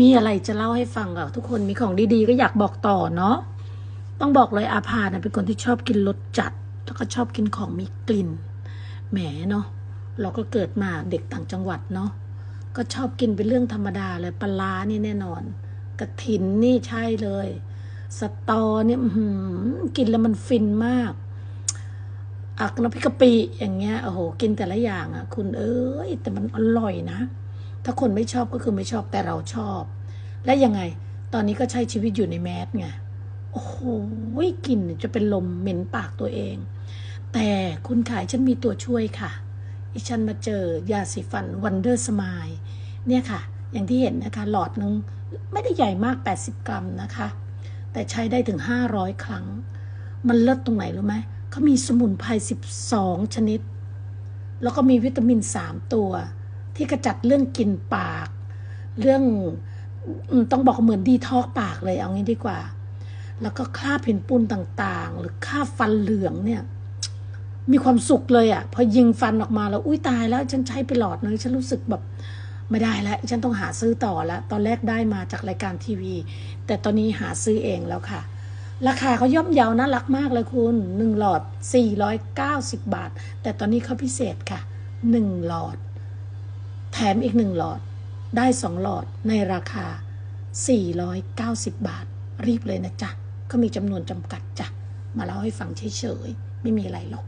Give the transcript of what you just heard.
มีอะไรจะเล่าให้ฟังอะทุกคนมีของดีๆ ก็อยากบอกต่อเนาะต้องบอกเลยอาภานะเป็นคนที่ชอบกินรสจัด แล้วก็ชอบกินของมีกลิ่นแหมเนาะเราก็เกิดมาเด็กต่างจังหวัดเนาะก็ชอบกินเป็นเรื่องธรรมดาเลยปลาร้านี่แน่นอนกระถินนี่ใช่เลย สตอเนี่ยอื้อหือกินแล้วมันฟินมากอักน้ำพริกกะปิอย่างเงี้ยโอ้โหกินแต่ละอย่างอะ คุณเอ้ยแต่มันอร่อยนะ ถ้าคนไม่ชอบก็คือไม่ชอบแต่เราชอบ และยังไง ตอนนี้ก็ใช้ชีวิตอยู่ในแมสไง โอ้โหกลิ่นจะเป็นลมเหม็นปากตัวเอง แต่คุณขายฉันมีตัวช่วยค่ะ อีฉันมาเจอยาสีฟันวันเดอร์สมายเนี่ยค่ะ อย่างที่เห็นนะคะ หลอดนึงไม่ได้ใหญ่มาก 80 กรัมนะคะ แต่ใช้ได้ถึง 500 ครั้ง มันเลิศตรงไหนรู้ไหมเขามีสมุนไพร 12 ชนิด แล้วก็มีวิตามิน 3 ตัว ที่กระจัดเรื่องกลิ่นปาก เรื่องต้องบอกเหมือนดีทอกปากเลยเอางี้ดีกว่า แล้วก็คราบเห็นปูนต่างๆ หรือคราบฟันเหลืองเนี่ย มีความสุขเลยอะ่ะ พอยิงฟันออกมาแล้วอุ้ยตายแล้ว ฉันใช้ไปหลอดนึงฉันรู้สึกแบบไม่ได้แล้ว ฉันต้องหาซื้อต่อล้วตอนแรกได้มาจากรายการทีวี แต่ตอนนี้หาซื้อเองแล้วค่ะ ราคาเขาย่อมเยาน่ารักมากเลยคุณหนึ่งหลอด 490 บาท แต่ตอนนี้เขาพิเศษค่ะหนึ่งหลอด แถมอีกหนึ่งหลอด ได้สองหลอดในราคา 490 บาท รีบเลยนะจ๊ะ ก็มีจำนวนจำกัดจ้ะ มาเล่าให้ฟังเฉยๆ ไม่มีอะไรหรอก